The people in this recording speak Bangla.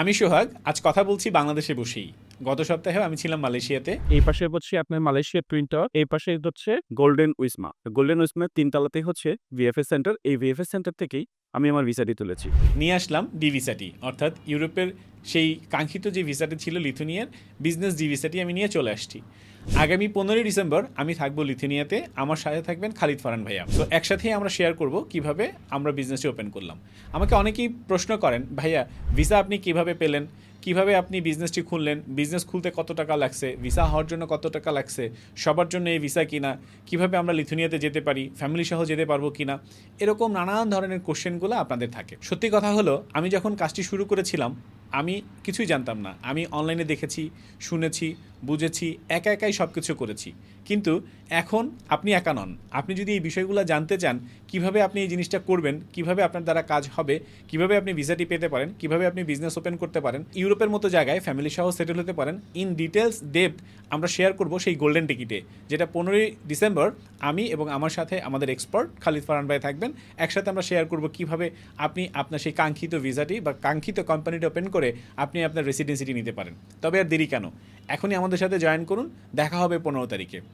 আমি সোহাগ, আজ কথা বলছি বাংলাদেশে বসেই। গত সপ্তাহে আমি ছিলাম মালয়েশিয়াতে। এই পাশে হচ্ছে আপনার মালয়েশিয়া টাওয়ার এই পাশে হচ্ছে গোল্ডেন উইসমা গোল্ডেন তিন তিনতলাতেই হচ্ছে ভিএফএস সেন্টার এই ভিএফএস সেন্টার থেকেই আমি আমার ভিসাটি তুলেছি। নিয়ে আসলাম ডি ভিসাটি, অর্থাৎ ইউরোপের সেই কাঙ্ক্ষিত যে ভিসাটি ছিল লিথুনিয়ার বিজনেস ডি ভিসাটি আমি নিয়ে চলে আসছি। আগামী পনেরোই ডিসেম্বর আমি থাকব লিথুনিয়াতে, আমার সাথে থাকবেন খালিদ ফারান ভাইয়া। তো একসাথেই আমরা শেয়ার করব কীভাবে আমরা বিজনেসটি ওপেন করলাম। আমাকে অনেকেই প্রশ্ন করেন, ভাইয়া ভিসা আপনি কীভাবে পেলেন? কীভাবে আপনি বিজনেসটি খুললেন? বিজনেস খুলতে কত টাকা লাগছে? ভিসা হওয়ার জন্য কত টাকা লাগছে? সবার জন্য এই ভিসা কিনা? কীভাবে আমরা লিথুনিয়াতে যেতে পারি? ফ্যামিলি সহ যেতে পারব কিনা? এরকম নানান ধরনের কোশ্চেনগুলো আপনাদের থাকে। সত্যি কথা হলো আমি যখন কাজটি শুরু করেছিলাম আমি কিছুই জানতাম না। আমি অনলাইনে দেখেছি, শুনেছি, বুঝেছি, একা একাই সব কিছু করেছি। কিন্তু এখন আপনি একা নন। আপনি যদি এই বিষয়গুলো জানতে চান, কীভাবে আপনি এই জিনিসটা করবেন, কীভাবে আপনার দ্বারা কাজ হবে, কীভাবে আপনি ভিসাটি পেতে পারেন, কীভাবে আপনি বিজনেস ওপেন করতে পারেন, ইউরোপের মতো জায়গায় ফ্যামিলি সহ সেটেল হতে পারেন ইন ডিটেলস ডেপথ আমরা শেয়ার করব সেই গোল্ডেন টিকিটে যেটা পনেরোই ডিসেম্বর আমি এবং আমার সাথে আমাদের এক্সপার্ট খালিদ ফারহান ভাই থাকবেন। একসাথে আমরা শেয়ার করব কীভাবে আপনি আপনার সেই কাঙ্ক্ষিত ভিসাটি বা কাঙ্ক্ষিত কোম্পানিটি ওপেন করে আপনি আপনার রেসিডেন্সিটি নিতে পারেন। তবে আর দেরি কেন? এখনই আমাদের সাথে জয়েন করুন। দেখা হবে পনেরো তারিখে।